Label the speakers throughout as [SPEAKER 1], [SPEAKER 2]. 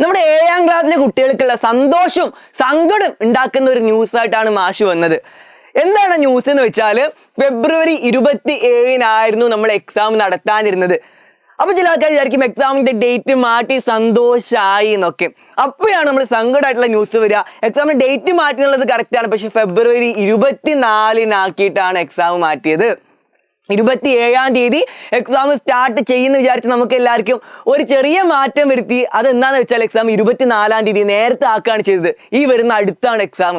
[SPEAKER 1] നമ്മുടെ ഏഴാം ക്ലാസ്സിലെ കുട്ടികൾക്കുള്ള സന്തോഷവും സങ്കടം ഉണ്ടാക്കുന്ന ഒരു ന്യൂസ് ആയിട്ടാണ് മാഷ് വന്നത്. എന്താണ് ന്യൂസ് എന്ന് വെച്ചാൽ ഫെബ്രുവരി ഇരുപത്തി ഏഴിനായിരുന്നു നമ്മൾ എക്സാം നടത്താനിരുന്നത്. അപ്പൊ ചില ആൾക്കാർ വിചാരിക്കും എക്സാമിന്റെ ഡേറ്റ് മാറ്റി സന്തോഷമായി എന്നൊക്കെ. അപ്പോഴാണ് നമ്മൾ സങ്കടമായിട്ടുള്ള ന്യൂസ് വരിക. എക്സാമിന്റെ ഡേറ്റ് മാറ്റി എന്നുള്ളത് കറക്റ്റ് ആണ്. പക്ഷെ ഫെബ്രുവരി ഇരുപത്തിനാലിനാക്കിയിട്ടാണ് എക്സാം മാറ്റിയത്. ഇരുപത്തി ഏഴാം തീയതി എക്സാം സ്റ്റാർട്ട് ചെയ്യുന്ന വിചാരിച്ച് നമുക്ക് എല്ലാവർക്കും ഒരു ചെറിയ മാറ്റം വരുത്തി. അത് എന്താണെന്ന് വെച്ചാൽ എക്സാം ഇരുപത്തിനാലാം തീയതി നേരത്തെ ആക്കുകയാണ് ചെയ്തത്. ഈ വരുന്ന അടുത്താണ് എക്സാം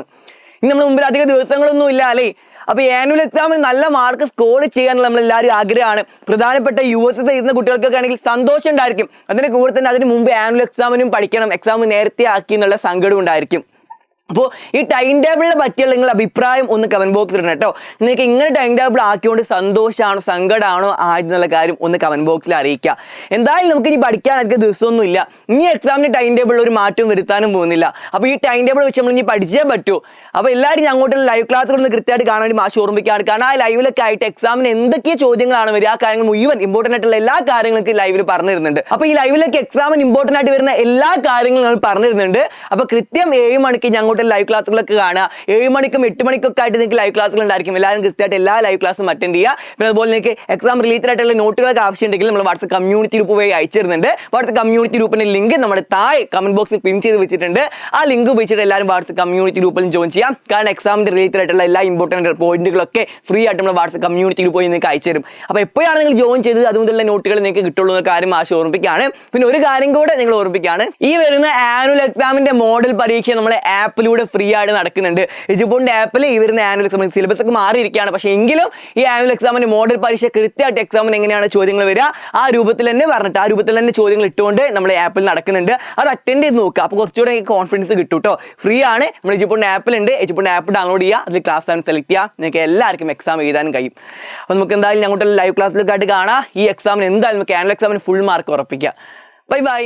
[SPEAKER 1] ഇനി നമ്മൾ മുമ്പിൽ അധിക ദിവസങ്ങളൊന്നും ഇല്ല അല്ലേ? അപ്പൊ ആനുവൽ എക്സാമിൽ നല്ല മാർക്ക് സ്കോർ ചെയ്യാനുള്ള നമ്മൾ എല്ലാവരും ആഗ്രഹമാണ്. പ്രധാനപ്പെട്ട യു എസ് എഴുതുന്ന കുട്ടികൾക്കൊക്കെ ആണെങ്കിൽ സന്തോഷം ഉണ്ടായിരിക്കും. അതിന് കൂടെ തന്നെ അതിന് മുമ്പ് ആനുവൽ എക്സാമിനും പഠിക്കണം. എക്സാം നേരത്തെ ആക്കി എന്നുള്ള സങ്കടം ഉണ്ടായിരിക്കും. അപ്പോൾ ഈ ടൈം ടേബിളിനെ പറ്റിയുള്ള നിങ്ങളുടെ അഭിപ്രായം ഒന്ന് കമന്റ് ബോക്സിൽ ഇടണം കേട്ടോ. നിങ്ങൾക്ക് ഇങ്ങനെ ടൈം ടേബിൾ ആക്കിയോണ്ട് സന്തോഷമാണോ സങ്കടമാണോ ആയിരുന്നുള്ള കാര്യം ഒന്ന് കമന്റ് ബോക്സിൽ അറിയിക്കുക. എന്തായാലും നമുക്ക് ഇനി പഠിക്കാൻ അധികം ദിവസമൊന്നും ഇല്ല ഇനി എക്സാമിന് ടൈം ടേബിളിൽ ഒരു മാറ്റവും വരുത്താനും പോകുന്നില്ല. അപ്പോൾ ഈ ടൈം ടേബിൾ വെച്ച് നമ്മൾ ഇനി പഠിച്ചേ പറ്റൂ. അപ്പോൾ എല്ലാവരും അങ്ങോട്ടുള്ള ലൈവ് ക്ലാസ്സുകളൊന്ന് കൃത്യമായിട്ട് കാണാൻ വേണ്ടി മാഷ് ഓർമ്മിക്കുകയാണ്. കാരണം ആ ലൈവിലൊക്കെ ആയിട്ട് എക്സാമിന് എന്തൊക്കെ ചോദ്യങ്ങളാണ് വരിക. ആ കാര്യങ്ങൾ മുഴുവൻ ഇമ്പോർട്ടന്റ് ആയിട്ടുള്ള എല്ലാ കാര്യങ്ങളും ലൈവിൽ പറഞ്ഞു തരുന്നുണ്ട്. അപ്പോൾ ഈ ലൈവിലൊക്കെ എക്സാമിന് ഇമ്പോർട്ടന്റ് ആയിട്ട് വരുന്ന എല്ലാ കാര്യങ്ങളും നമ്മൾ പറഞ്ഞു തരുന്നുണ്ട്. അപ്പോൾ കൃത്യം ഏഴ് മണിക്ക് ഞാൻ അങ്ങോട്ട് ലൈവ് ക്ലാസ്സുകളൊക്കെ കാണുക. ഏഴ് മണിക്കും എട്ട് മണിക്കൊക്കെ ആയിട്ട് നിങ്ങൾക്ക് ലൈവ് ക്ലാസ്സുകൾ ഉണ്ടായിരിക്കും. എല്ലാവരും കൃത്യമായിട്ട് എല്ലാ ലൈവ് ക്ലാസ്സും അറ്റൻഡ് ചെയ്യുക. പിന്നെ അതുപോലെ നിങ്ങൾക്ക് എക്സാം റിലേറ്റഡ് ആയിട്ടുള്ള നോട്ടുകളൊക്കെ ആവശ്യമുണ്ടെങ്കിൽ നമ്മൾ വാട്സപ്പ് കമ്മ്യൂണിറ്റി ഗ്രൂപ്പ് വഴി അയച്ചിരുന്നുണ്ട്. വാട്സപ്പ് കമ്മ്യൂണിറ്റി ഗ്രൂപ്പിന്റെ ലിങ്ക് നമ്മുടെ താഴെ കമന്റ് ബോക്സിൽ പിൻ ചെയ്ത് വെച്ചിട്ടുണ്ട്. ആ ലിങ്ക് ഉപയോഗിച്ചിട്ട് എല്ലാവരും വാട്സപ്പ് കമ്മ്യൂണിറ്റി ഗ്രൂപ്പിൽ ജോയിൻ ചെയ്യാം. കാരണം എക്സാമിന്റെ റിലേറ്റഡ് ആയിട്ടുള്ള എല്ലാ ഇമ്പോർട്ടന്റ് പോയിന്റുകളൊക്കെ ഫ്രീ ആയിട്ട് നമ്മൾ വാട്സപ്പ് കമ്മ്യൂണിറ്റി ഗ്രൂപ്പ് വഴി നിങ്ങൾക്ക് അയച്ചു തരും. അപ്പോൾ എപ്പോഴാണ് നിങ്ങൾ ജോയിൻ ചെയ്തത്? അതുകൊണ്ടുള്ള നോട്ടുകൾ നിങ്ങൾക്ക് കിട്ടുള്ളൂ എന്ന കാര്യം ആശ ഓർമ്മിപ്പിക്കുകയാണ്. പിന്നെ ഒരു കാര്യം കൂടെ നിങ്ങൾ ഓർമ്മിപ്പിക്കുകയാണ്. ഈ വരുന്ന ആനുവൽ എക്സാമിന്റെ മോഡൽ പരീക്ഷ നമ്മൾ ആപ്പിലൂടെ ഫ്രീ ആയിട്ട് നടക്കുന്നുണ്ട്. എജുപോണിന്റെ ആപ്പിൽ ഈ വരുന്ന ആനുവൽ എക്സാം സിലബസ് ഒക്കെ മാറിയിരിക്കുകയാണ്. പക്ഷേ എങ്കിലും ഈ ആനുവൽ എക്സാമിന് മോഡൽ പരീക്ഷ കൃത്യമായിട്ട് എക്സാമിന് എങ്ങനെയാണ് ചോദ്യങ്ങൾ വരിക? ആ രൂപത്തിൽ തന്നെ പറഞ്ഞിട്ട് ആ രൂപത്തിൽ തന്നെ ചോദ്യങ്ങൾ ഇട്ടുകൊണ്ട് നമ്മുടെ ആപ്പിൽ നടക്കുന്നുണ്ട്. അത് അറ്റൻഡ് ചെയ്ത് നോക്കുക. അപ്പോൾ കുറച്ചുകൂടെ കോൺഫിഡൻസ് കിട്ടും കേട്ടോ ഫ്രീ ആണ്. നമ്മൾ എജുപോണിന്റെ ആപ്പിലുണ്ട് എജുപോണിന്റെ ആപ്പ് ഡൗൺലോഡ് ചെയ്യുക. അതിൽ ക്ലാസ് ആണ് സെലക്ട് ചെയ്യുക. നിങ്ങൾക്ക് എല്ലാവർക്കും എക്സാം എഴുതാനും കഴിയും. അപ്പോൾ നമുക്ക് എന്തായാലും ഞങ്ങളുടെ ലൈവ് ക്ലാസ്സിലൊക്കെ ആയിട്ട് കാണാം. ഈ എക്സാമിന് എന്തായാലും നമുക്ക് ആനുവൽ എക്സാമിന് ഫുൾ മാർക്ക് ഉറപ്പിക്കുക. Bye bye